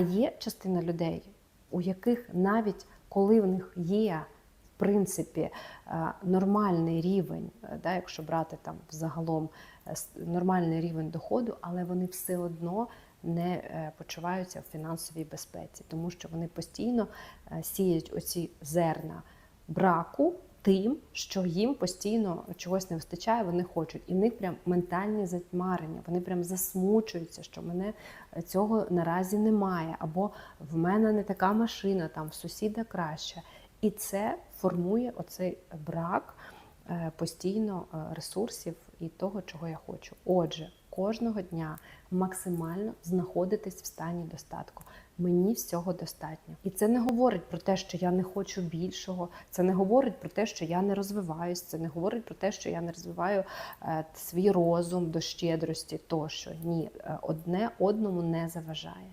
Є частина людей, у яких навіть коли в них є в принципі е, нормальний рівень, е, да, якщо брати там взагалом е, нормальний рівень доходу, але вони все одно не почуваються в фінансовій безпеці, тому що вони постійно сіють оці зерна браку тим, що їм постійно чогось не вистачає, вони хочуть. І в них прям ментальні затьмарення, вони прям засмучуються, що мене цього наразі немає, або в мене не така машина, там в сусіда краще. І це формує оцей брак е, постійно е, ресурсів і того, чого я хочу. Отже, кожного дня максимально знаходитись в стані достатку. Мені всього достатньо. І це не говорить про те, що я не хочу більшого. Це не говорить про те, що я не розвиваюсь. Це не говорить про те, що я не розвиваю е, свій розум до щедрості. Тощо ні, Е, одне одному не заважає.